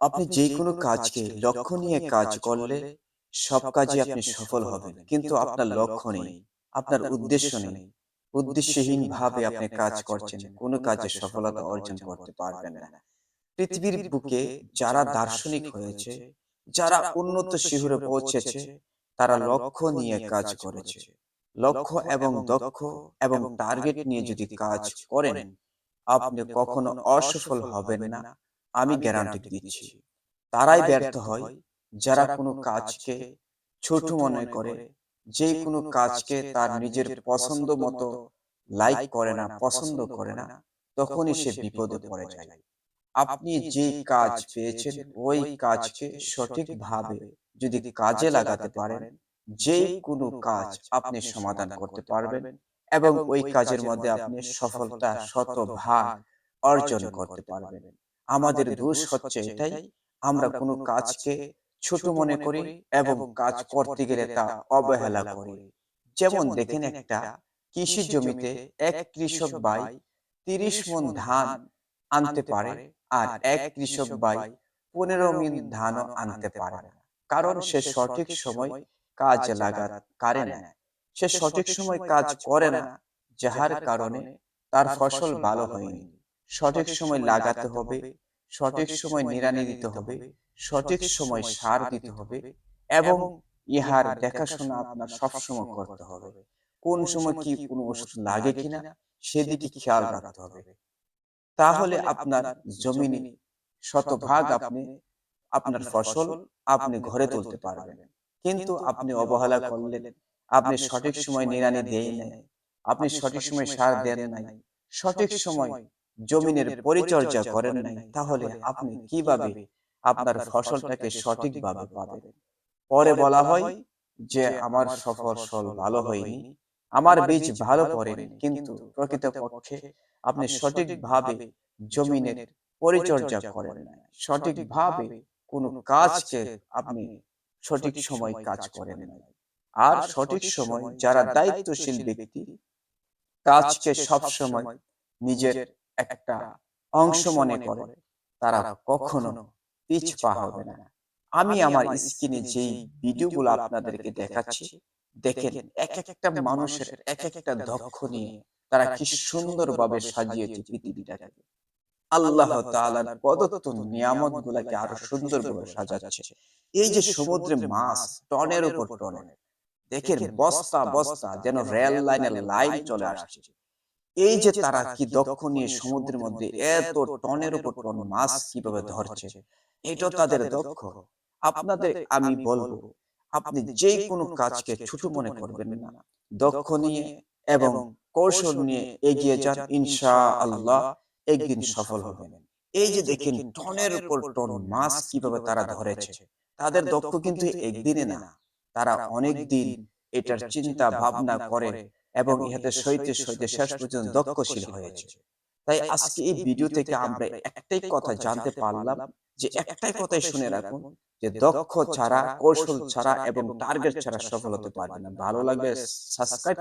আপনি যে কোনো কাজকে লক্ষ্য নিয়ে কাজ করলে সব কাজে আপনি সফল হবেন। কিন্তু আপনার লক্ষ্য নেই আপনার উদ্দেশ্য নেই। উদ্দেশ্যহীন ভাবে আপনি কাজ করছেন কোনো কাজে সফলতা অর্জন করতে পারবেন না। পৃথিবীর বুকে যারা দার্শনিক হয়েছে যারা উন্নত শিহুরে পৌঁছেছে তারা লক্ষ্য নিয়ে কাজ করেছে। লক্ষ্য এবং দক্ষ এবং টার্গেট নিয়ে যদি কাজ করেন আপনি কখনো অসফল হবেন না আমি গ্যারান্টি দিচ্ছি। তারাই ব্যর্থ হয় যারা কোনো কাজকে ছোট মনে করে যে কোনো কাজকে তার নিজের পছন্দ মতো লাইক করে না পছন্দ করে না তখনই সে বিপদে পড়ে যায়। আপনি যে কাজ পেয়েছেন ওই কাজকে সঠিকভাবে যদি কাজে লাগাতে পারেন যে কোনো কাজ আপনি সমাধান করতে পারবেন এবং ওই কাজের মধ্যে আপনি সফলতা শতভাগ অর্জন করতে পারবেন। আমাদের দোষ হচ্ছে এটাই। আমরা কোনো কাজকে ছোট মনে করি এবং কাজ করতে গেলে তা অবহেলা করি। যেমন দেখেন একটা কৃষি জমিতে এক কৃষক ভাই তিরিশ মন ধান আনতে পারে আর এক কৃষক ভাই পনেরো মিন ধানও আনতে পারে। না কারণ সে সঠিক সময় কাজ লাগার কারে না। সে সঠিক সময় কাজ করে না। যাহার কারণে তার ফসল ভালো হয়নি। সঠিক সময় লাগাতে হবে সঠিক সময় নিড়ানি দিতে হবে সঠিক সময় সার দিতে হবে এবং ইহার দেখাশোনা আপনার সবসময় করতে হবে। কোন সময় কি কোনো ওষুধ লাগে কিনা সেদিকে খেয়াল রাখতে হবে। তাহলে আপনার জমিনে শতভাগ আপনি আপনার ফসল আপনি ঘরে তুলতে পারবেন। কিন্তু আপনি অবহেলা করলেন আপনি সঠিক সময় নিড়ানি দেয় নাই। আপনি সঠিক সময় সার দেন নাই। সঠিক সময় জমিনের পরিচর্যা করেন নাই তাহলে আপনি কীভাবে আপনার ফসলটাকে সঠিকভাবে পাবেন? পরে বলা হয় যে আমার ফসল ভালো হয়নি আমার বীজ ভালো পড়েনি কিন্তু প্রকৃতপক্ষে আপনি সঠিকভাবে জমিনের পরিচর্যা করেন না সঠিকভাবে কোন কাজকে আপনি সঠিক সময় কাজ করেন না আর সঠিক সময় যারা দায়িত্বশীল ব্যক্তি কাজকে সব সময় নিজের একটা অংশ মনে করে তারা কখনো পিছ পা হবে না। আমি আমার স্ক্রিনে যেই ভিডিওগুলো আপনাদেরকে দেখাচ্ছি দেখেন এক একটা মানুষের এক একটা দক্ষ নিয়ে তারা কি সুন্দরভাবে সাজিয়েছে পৃথিবীটাকে? আল্লাহ তাআলার প্রদত্ত নিয়ামত গুলাকে আরও সুন্দরভাবে সাজাচ্ছে। এই যে সমুদ্রে মাছ টনের উপর টনের দেখেন বস্তা বস্তা যেন রেল লাইনের লাইন চলে আসছে। এই যে তারা কি দক্ষ নিয়ে সমুদ্রের মধ্যে এত টনের উপর টন মাছ কীভাবে ধরছে এটা তাদের দক্ষ। আপনাদের আমি বলব আপনি যে কোনো কাজকে ছোট মনে করবেন না। দক্ষ নিয়ে এবং কৌশল নিয়ে এগিয়ে যান ইনশা আল্লাহ একদিন সফল হবেন। এই যে দেখেন টনের উপর টন মাছ কীভাবে তারা ধরেছে তাদের দক্ষ কিন্তু একদিনে না। তারা অনেক দিন এটার চিন্তা ভাবনা করে এবং ইহাতে সইতে সইতে শেষ পর্যন্ত দক্ষশীল হয়েছে। তাই আজকে এই ভিডিও থেকে আমরা একটাই কথা জানতে পারলাম যে একটাই কথাই শুনে রাখুন যে দক্ষ ছাড়া কৌশল ছাড়া এবং টার্গেট ছাড়া সফল হতে পারবে না। ভালো লাগবে সাবস্ক্রাইব